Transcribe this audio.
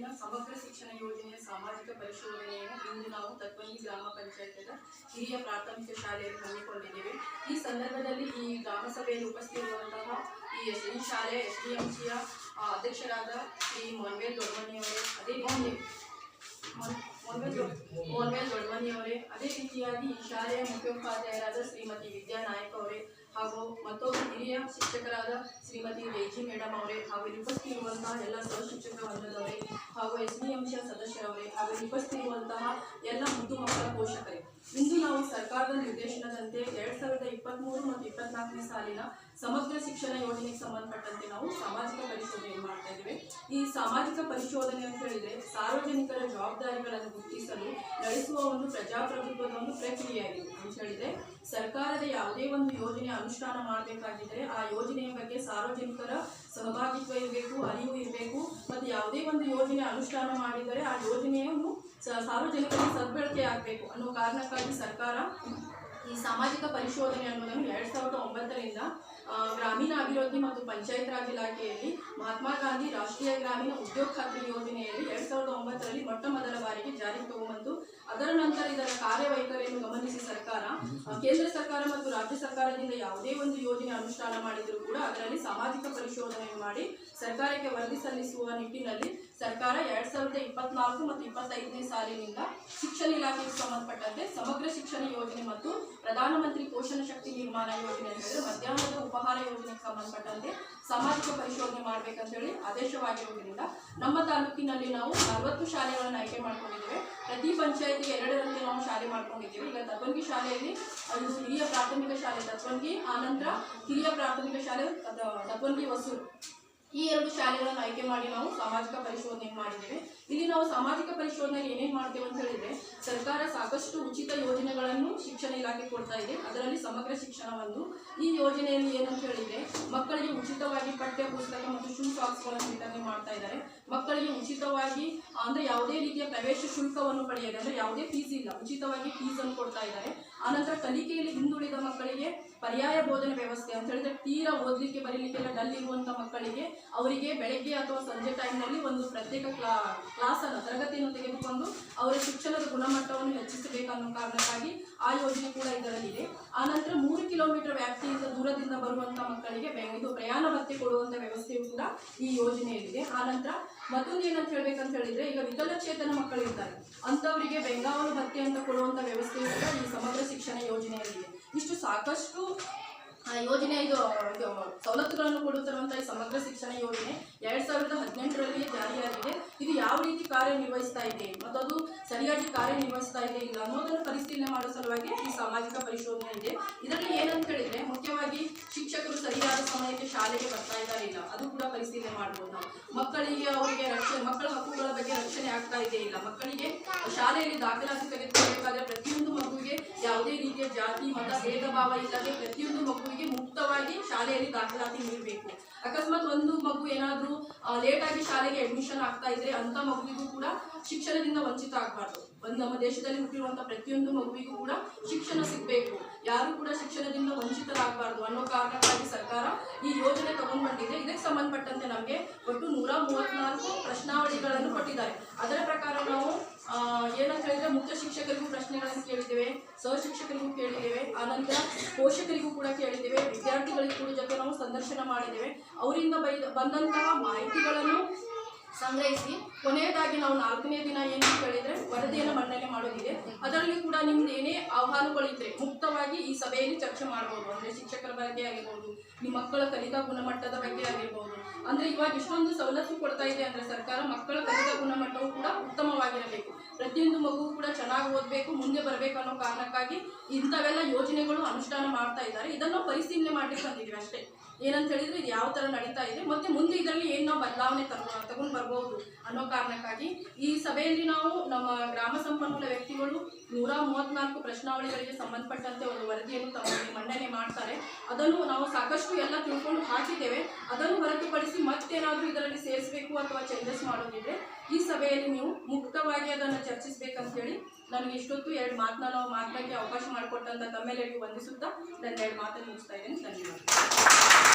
ಸಾಲಿನ ಸಮಗ್ರ ಶಿಕ್ಷಣ ಯೋಜನೆಯ ಸಾಮಾಜಿಕ ಪರಿಶೋಧನೆಯನ್ನು ಇಂದು ನಾವು ತತ್ವಂಗಿ ಗ್ರಾಮ ಪಂಚಾಯತ್ನ ಹಿರಿಯ ಪ್ರಾಥಮಿಕ ಶಾಲೆಯಲ್ಲಿ ಹಮ್ಮಿಕೊಂಡಿದ್ದೇವೆ. ಈ ಸಂದರ್ಭದಲ್ಲಿ ಈ ಗ್ರಾಮ ಸಭೆಯಲ್ಲಿ ಉಪಸ್ಥಿತಿರುವಂತಹ ಈ ಎಸ್ ಈ ಶಾಲೆ ಎಸ್ ಡಿ ಎಂ ಸಿಯ ಅಧ್ಯಕ್ಷರಾದ ಶ್ರೀ ಮೊನ್ವೇಲ್ ದೊಡ್ಮನಿಯವರೇ ಅದೇ ರೀತಿ ಮೊನ್- ಮೊನ್ವೇಲ್ ದೊಡ್- ಮೊನ್ವೇಲ್ ದೊಡ್ಮನಿಯವರೇ ಅದೇ ರೀತಿಯಾಗಿ ಈ ಶಾಲೆಯ ಮುಖ್ಯೋಪಾಧ್ಯಾಯರಾದ ಶ್ರೀಮತಿ ವಿದ್ಯಾ ನಾಯಕ್ ಅವರೇ ಹಾಗೂ ಮತ್ತೊಬ್ಬ ಹಿರಿಯ ಶಿಕ್ಷಕರಾದ ಶ್ರೀಮತಿ ರೇಜಿ ಮೇಡಮ್ ಅವರೇ ಹಾಗೂ ಇಲ್ಲಿ ಇರುವಂತಹ ಎಲ್ಲ ಸಹಶಿಕ್ಷಕ ವರ್ಗದವರೇ ಹಾಗೂ ಎಸ್ ಡಿ ಎಂ ಸದಸ್ಯರವರೇ ಹಾಗೂ ಇಲ್ಲಿ ಇರುವಂತಹ ಎಲ್ಲ ಮುದ್ದು ಮಕ್ಕಳ ಪೋಷಕರೇ. ಇಂದು ನಾವು ಸರ್ಕಾರದ ನಿರ್ದೇಶನದಂತೆ ಎರಡ್ ಸಾವಿರದ ಇಪ್ಪತ್ತ್ಮೂರು ಮತ್ತು ಇಪ್ಪತ್ನಾಲ್ಕನೇ ಸಾಲಿನ ಸಮಗ್ರ ಶಿಕ್ಷಣ ಯೋಜನೆಗೆ ಸಂಬಂಧಪಟ್ಟಂತೆ ನಾವು ಸಾಮಾಜಿಕ ಪರಿಶೋಧನೆ ಮಾಡ್ತಾ ಇದ್ದೇವೆ. ಈ ಸಾಮಾಜಿಕ ಪರಿಶೋಧನೆ ಅಂತ ಹೇಳಿದ್ರೆ ಜವಾಬ್ದಾರಿಗಳನ್ನು ಗುರುತಿಸಲು ನಡೆಸುವ ಒಂದು ಪ್ರಜಾಪ್ರಭುತ್ವದ ಒಂದು ಪ್ರಕ್ರಿಯೆಯಾಗಿದೆ ಅಂತ ಹೇಳಿದ್ರೆ, ಸರ್ಕಾರದ ಯಾವುದೇ ಒಂದು ಯೋಜನೆ ಅನುಷ್ಠಾನ ಮಾಡಬೇಕಾಗಿದ್ರೆ ಆ ಯೋಜನೆಯ ಬಗ್ಗೆ ಸಾರ್ವಜನಿಕರ ಸಹಭಾಗಿತ್ವ ಇರಬೇಕು, ಅರಿವು ಇರಬೇಕು. ಮತ್ತು ಯಾವುದೇ ಒಂದು ಯೋಜನೆ ಅನುಷ್ಠಾನ ಮಾಡಿದರೆ ಆ ಯೋಜನೆಯನ್ನು ಸಾರ್ವಜನಿಕರ ಸದ್ಬಳಕೆ ಆಗಬೇಕು ಅನ್ನೋ ಕಾರಣಕ್ಕಾಗಿ ಸರ್ಕಾರ ಈ ಸಾಮಾಜಿಕ ಪರಿಶೋಧನೆ ಅನ್ನೋದನ್ನು ಎರಡ್ ಸಾವಿರದ ಒಂಬತ್ತರಿಂದ ಗ್ರಾಮೀಣ ಅಭಿವೃದ್ಧಿ ಮತ್ತು ಪಂಚಾಯತ್ ರಾಜ್ ಇಲಾಖೆಯಲ್ಲಿ ಮಹಾತ್ಮ ಗಾಂಧಿ ರಾಷ್ಟ್ರೀಯ ಗ್ರಾಮೀಣ ಉದ್ಯೋಗ ಖಾತ್ರಿ ಯೋಜನೆಯಲ್ಲಿ ಎರಡ್ ಸಾವಿರದ ಒಂಬತ್ತರಲ್ಲಿ ಮೊಟ್ಟ ಮೊದಲ ಬಾರಿಗೆ ಜಾರಿಗೆ ತಗೊಂಬಂತು ಅದರ ನಂತರ ಇದರ ಕಾರ್ಯವೈಖರಿಯನ್ನು ಗಮನಿಸಿ ಸರ್ಕಾರ ಕೇಂದ್ರ ಸರ್ಕಾರ ಮತ್ತು ರಾಜ್ಯ ಸರ್ಕಾರದಿಂದ ಯಾವುದೇ ಒಂದು ಯೋಜನೆ ಅನುಷ್ಠಾನ ಮಾಡಿದರೂ ಕೂಡ ಅದರಲ್ಲಿ ಸಾಮಾಜಿಕ ಪರಿಶೋಧನೆ ಮಾಡಿ ಸರ್ಕಾರಕ್ಕೆ ವರದಿ ಸಲ್ಲಿಸುವ ನಿಟ್ಟಿನಲ್ಲಿ ಸರ್ಕಾರ ಎರಡ್ ಸಾವಿರದ ಇಪ್ಪತ್ನಾಲ್ಕು ಮತ್ತು ಇಪ್ಪತ್ತೈದನೇ ಸಾಲಿನಿಂದ ಶಿಕ್ಷಣ ಇಲಾಖೆಗೆ ಸಂಬಂಧಪಟ್ಟಂತೆ ಸಮಗ್ರ ಶಿಕ್ಷಣ ಯೋಜನೆ ಮತ್ತು ಪ್ರಧಾನಮಂತ್ರಿ ಪೋಷಣ ಶಕ್ತಿ ನಿರ್ಮಾಣ ಯೋಜನೆ ಅಂತ ಹೇಳಿದ್ರೆ ಮಧ್ಯಾಹ್ನದ ಉಪಹಾರ ಯೋಜನೆಗೆ ಸಂಬಂಧಪಟ್ಟಂತೆ ಸಾಮಾಜಿಕ ಪರಿಶೋಧನೆ ಮಾಡ್ಬೇಕಂತೇಳಿ ಆದೇಶವಾಗಿರುವುದರಿಂದ ನಮ್ಮ ತಾಲೂಕಿನಲ್ಲಿ ನಾವು ಅರವತ್ತು ಶಾಲೆಗಳನ್ನು ಆಯ್ಕೆ ಮಾಡ್ಕೊಂಡಿದ್ದೇವೆ. ಪ್ರತಿ ಪಂಚಾಯತಿಗೆ ಎರಡರಂತೆ ನಾವು ಶಾಲೆ ಮಾಡ್ಕೊಂಡಿದ್ದೇವೆ. ಈಗ ತತ್ವಂಗಿ ಶಾಲೆಯಲ್ಲಿ ಅದು ಹಿರಿಯ ಪ್ರಾಥಮಿಕ ಶಾಲೆ ತತ್ವಂಗಿ ಆನಂತರ ಹಿರಿಯ ಪ್ರಾಥಮಿಕ ಶಾಲೆ ದಬ್ಬಂಗಿ ಹೊಸೂರು. ಈ ಎರಡು ಶಾಲೆಗಳನ್ನು ಆಯ್ಕೆ ಮಾಡಿ ನಾವು ಸಾಮಾಜಿಕ ಪರಿಶೋಧನೆ ಮಾಡಿದ್ದೇವೆ. ಇಲ್ಲಿ ನಾವು ಸಾಮಾಜಿಕ ಪರಿಶೋಧನೆ ಏನೇನು ಮಾಡ್ತೇವೆ ಅಂತ ಹೇಳಿದ್ರೆ, ಸರ್ಕಾರ ಸಾಕಷ್ಟು ಉಚಿತ ಯೋಜನೆಗಳನ್ನು ಶಿಕ್ಷಣ ಇಲಾಖೆ ಕೊಡ್ತಾ ಇದೆ. ಅದರಲ್ಲಿ ಸಮಗ್ರ ಶಿಕ್ಷಣ ಒಂದು. ಈ ಯೋಜನೆಯಲ್ಲಿ ಏನಂತ ಹೇಳಿದ್ರೆ, ಮಕ್ಕಳಿಗೆ ಉಚಿತವಾಗಿ ಪಠ್ಯ, ಪುಸ್ತಕ ಮತ್ತು ಶೂ ಸಾಕ್ಸ್ಗಳನ್ನು ವಿತರಣೆ ಮಾಡ್ತಾ ಇದ್ದಾರೆ. ಮಕ್ಕಳಿಗೆ ಉಚಿತವಾಗಿ ಅಂದ್ರೆ ಯಾವುದೇ ರೀತಿಯ ಪ್ರವೇಶ ಶುಲ್ಕವನ್ನು ಪಡೆಯದೆ, ಅಂದ್ರೆ ಯಾವುದೇ ಫೀಸ್ ಇಲ್ಲ, ಉಚಿತವಾಗಿ ಫೀಸ್ ಅನ್ನು ಕೊಡ್ತಾ ಇದ್ದಾರೆ. ಆನಂತರ ಕಲಿಕೆಯಲ್ಲಿ ಹಿಂದುಳಿದ ಮಕ್ಕಳಿಗೆ ಪರ್ಯಾಯ ಬೋಧನೆ ವ್ಯವಸ್ಥೆ ಅಂತ ಹೇಳಿದ್ರೆ ತೀರಾ ಓದಲಿಕ್ಕೆ ಬರೀಲಿಕ್ಕೆಲ್ಲ ಡಲ್ ಇರುವಂಥ ಮಕ್ಕಳಿಗೆ ಅವರಿಗೆ ಬೆಳಗ್ಗೆ ಅಥವಾ ಸಂಜೆ ಟೈಮ್ನಲ್ಲಿ ಒಂದು ಪ್ರತ್ಯೇಕ ಕ್ಲಾ ಕ್ಲಾಸನ್ನು ತರಗತಿಯನ್ನು ತೆಗೆದುಕೊಂಡು ಅವರ ಶಿಕ್ಷಣದ ಗುಣಮಟ್ಟವನ್ನು ಹೆಚ್ಚಿಸಬೇಕನ್ನೋ ಕಾರಣಕ್ಕಾಗಿ ಆ ಯೋಜನೆ ಕೂಡ ಇದರಲ್ಲಿದೆ. ಆನಂತರ ಮೂರು ಕಿಲೋಮೀಟರ್ ವ್ಯಾಪ್ತಿಯಿಂದ ದೂರದಿಂದ ಬರುವಂತ ಮಕ್ಕಳಿಗೆ ಇದು ಪ್ರಯಾಣ ಭತ್ಯೆ ಕೊಡುವಂತ ವ್ಯವಸ್ಥೆಯು ಕೂಡ ಈ ಯೋಜನೆಯಲ್ಲಿದೆ. ಆನಂತರ ಮತ್ತೊಂದು ಏನಂತ ಹೇಳ್ಬೇಕಂತ ಹೇಳಿದ್ರೆ ಈಗ ವಿಕಲಚೇತನ ಮಕ್ಕಳಿರ್ತಾರೆ ಅಂಥವರಿಗೆ ಬೆಂಗಾವಲು ಭತ್ಯೆ ಅಂತ ಕೊಡುವಂತ ವ್ಯವಸ್ಥೆಯು ಕೂಡ ಈ ಸಮಗ್ರ ಶಿಕ್ಷಣ ಯೋಜನೆಯಲ್ಲಿದೆ. ಇಷ್ಟು ಸಾಕಷ್ಟು ಯೋಜನೆ ಇದು ಇದು ಸವಲತ್ತುಗಳನ್ನು ಕೊಡುತ್ತಿರುವಂತಹ ಸಮಗ್ರ ಶಿಕ್ಷಣ ಯೋಜನೆ ಎರಡ್ ಸಾವಿರದ ಹದಿನೆಂಟರಲ್ಲಿ ಜಾರಿಯಾಗಿದೆ. ಇದು ಯಾವ ರೀತಿ ಕಾರ್ಯನಿರ್ವಹಿಸ್ತಾ ಇದೆ ಮತ್ತು ಅದು ಸರಿಯಾಗಿ ಕಾರ್ಯನಿರ್ವಹಿಸ್ತಾ ಇದೆ ಇಲ್ಲ ಅನ್ನೋದನ್ನು ಪರಿಶೀಲನೆ ಮಾಡೋ ಸಲುವಾಗಿ ಈ ಸಾಮಾಜಿಕ ಪರಿಶೋಧನೆ ಇದೆ. ಇದರಲ್ಲಿ ಶಾಲೆಗೆ ಬರ್ತಾ ಇದ್ದಾರೆ ಇಲ್ಲ. ಅದು ಕೂಡ ಪರಿಶೀಲನೆ ಮಾಡ್ಬೋದು. ನಾವು ಮಕ್ಕಳಿಗೆ ಅವರಿಗೆ ರಕ್ಷಣೆ, ಮಕ್ಕಳ ಹಕ್ಕುಗಳ ಬಗ್ಗೆ ರಕ್ಷಣೆ ಆಗ್ತಾ ಇದೆ ಇಲ್ಲ. ಮಕ್ಕಳಿಗೆ ಶಾಲೆಯಲ್ಲಿ ದಾಖಲಾತಿ ತೆಗೆದುಕೊಳ್ಳಬೇಕಾದ್ರೆ ಪ್ರತಿಯೊಂದು ಮಗುವಿಗೆ ಯಾವುದೇ ರೀತಿಯ ಜಾತಿ, ಮತ ಭೇದ ಭಾವ ಇಲ್ಲದೆ ಪ್ರತಿಯೊಂದು ಮಗುವಿಗೆ ಮುಕ್ತವಾಗಿ ಶಾಲೆಯಲ್ಲಿ ದಾಖಲಾತಿ ನೀಡಬೇಕು. ಅಕಸ್ಮಾತ್ ಒಂದು ಮಗು ಏನಾದರೂ ಲೇಟ್ ಆಗಿ ಶಾಲೆಗೆ ಅಡ್ಮಿಷನ್ ಆಗ್ತಾ ಇದ್ರೆ ಅಂತ ಮಗುವಿಗೂ ಕೂಡ ಶಿಕ್ಷಣದಿಂದ ವಂಚಿತ ಆಗಬಾರ್ದು. ಒಂದು ನಮ್ಮ ದೇಶದಲ್ಲಿ ಹುಟ್ಟಿರುವಂತಹ ಪ್ರತಿಯೊಂದು ಮಗುವಿಗೂ ಕೂಡ ಶಿಕ್ಷಣ ಸಿಗಬೇಕು. ಯಾರು ಕೂಡ ಶಿಕ್ಷಣದಿಂದ ವಂಚಿತರಾಗಬಾರ್ದು ಅನ್ನೋ ಕಾರಣಕ್ಕಾಗಿ ಸರ್ಕಾರ ಈ ಯೋಜನೆ ತಗೊಂಡ್ ಬಂದಿದೆ. ಇದಕ್ಕೆ ಸಂಬಂಧಪಟ್ಟಂತೆ ನಮಗೆ ಒಟ್ಟು ನೂರ ಮೂವತ್ನಾಲ್ಕು ಪ್ರಶ್ನಾವಳಿಗಳನ್ನು ಕೊಟ್ಟಿದ್ದಾರೆ. ಅದರ ಪ್ರಕಾರ ನಾವು ಏನಂತ ಹೇಳಿದ್ರೆ ಮುಖ್ಯ ಶಿಕ್ಷಕರಿಗೂ ಪ್ರಶ್ನೆಗಳನ್ನು ಕೇಳಿದ್ದೇವೆ ಸಹ ಶಿಕ್ಷಕರಿಗೂ ಕೇಳಿದ್ದೇವೆ ಆನಂತರ ಪೋಷಕರಿಗೂ ಕೂಡ ಕೇಳಿದ್ದೇವೆ, ವಿದ್ಯಾರ್ಥಿಗಳಿಗೂ ಜೊತೆ ನಾವು ಸಂದರ್ಶನ ಮಾಡಿದ್ದೇವೆ. ಅವರಿಂದ ಬೈದ, ಬಂದಂತಹ ಮಾಹಿತಿಗಳನ್ನು ಸಂಗ್ರಹಿಸಿ. ಕೊನೆಯದಾಗಿ ನಾವು ನಾಲ್ಕನೇ ದಿನ ಏನು ಹೇಳಿದ್ರೆ ವರದಿಯನ್ನು ಮಂಡನೆ ಮಾಡೋದಿದೆ. ಅದರಲ್ಲಿ ಕೂಡ ನಿಮ್ದು ಏನೇ ಆಹ್ವಾನಗಳಿದ್ರೆ ಮುಕ್ತವಾಗಿ ಈ ಸಭೆಯಲ್ಲಿ ಚರ್ಚೆ ಮಾಡಬಹುದು ಅಂದ್ರೆ ಶಿಕ್ಷಕರ ಬಗ್ಗೆ ಆಗಿರ್ಬೋದು, ನಿಮ್ಮ ಮಕ್ಕಳ ಕಲಿಕಾ ಗುಣಮಟ್ಟದ ಬಗ್ಗೆ ಆಗಿರ್ಬೋದು. ಅಂದ್ರೆ ಇವಾಗ ಇಷ್ಟೊಂದು ಸವಲತ್ತು ಕೊಡ್ತಾ ಇದೆ ಅಂದ್ರೆ ಸರ್ಕಾರ ಮಕ್ಕಳ ಕಲಿಕಾ ಗುಣಮಟ್ಟವು ಕೂಡ ಉತ್ತಮವಾಗಿರಬೇಕು. ಪ್ರತಿಯೊಂದು ಮಗು ಕೂಡ ಚೆನ್ನಾಗಿ ಓದಬೇಕು, ಮುಂದೆ ಬರಬೇಕು ಅನ್ನೋ ಕಾರಣಕ್ಕಾಗಿ ಇಂಥವೆಲ್ಲ ಯೋಜನೆಗಳು ಅನುಷ್ಠಾನ ಮಾಡ್ತಾ ಇದ್ದಾರೆ. ಇದನ್ನು ಪರಿಶೀಲನೆ ಮಾಡಿ ಬಂದಿದ್ವಿ ಅಷ್ಟೇ. ಏನಂತ ಹೇಳಿದ್ರೆ ಇದು ಯಾವ ತರ ನಡೀತಾ ಇದೆ. ಮತ್ತೆ ಮುಂದೆ ಇದರಲ್ಲಿ ಏನು ನಾವು ಬದಲಾವಣೆ ತಗೊಂಡು ಬರ್ಬೋದು ಅನ್ನೋ ಕಾರಣಕ್ಕಾಗಿ ಈ ಸಭೆಯಲ್ಲಿ ನಾವು ನಮ್ಮ ಗ್ರಾಮ ಸಂಪನ್ಮೂಲ ವ್ಯಕ್ತಿಗಳು ನೂರ ಮೂವತ್ನಾಲ್ಕು ಪ್ರಶ್ನಾವಳಿಗಳಿಗೆ ಸಂಬಂಧಪಟ್ಟಂತೆ ಒಂದು ವರದಿಯನ್ನು ತಮಗೆ ಮಂಡನೆ ಮಾಡ್ತಾರೆ. ಅದನ್ನು ನಾವು ಸಾಕಷ್ಟು ಎಲ್ಲ ತಿಳ್ಕೊಂಡು ಹಾಕಿದ್ದೇವೆ. ಅದನ್ನು ಹೊರತುಪಡಿಸಿ ಮತ್ತೇನಾದರೂ ಇದರಲ್ಲಿ ಸೇರಿಸಬೇಕು ಅಥವಾ ಚೇಂಜಸ್ ಮಾಡೋದಿದ್ರೆ ಈ ಸಭೆಯಲ್ಲಿ ನೀವು ಮುಕ್ತವಾಗಿ ಅದನ್ನು ಚರ್ಚಿಸಬೇಕಂತೇಳಿ ನನಗೆ ಇಷ್ಟೊತ್ತು ಎರಡು ಮಾತನ್ನ ಮಾತಾಡಕ್ಕೆ ಅವಕಾಶ ಮಾಡಿಕೊಟ್ಟಂತ ತಮ್ಮೆಲ್ಲರಿಗೂ ವಂದಿಸುತ್ತಾ ನನ್ನ ಎರಡು ಮಾತನ್ನು ಮುಗಿಸ್ತಾ ಇದ್ದೀನಿ. ಧನ್ಯವಾದ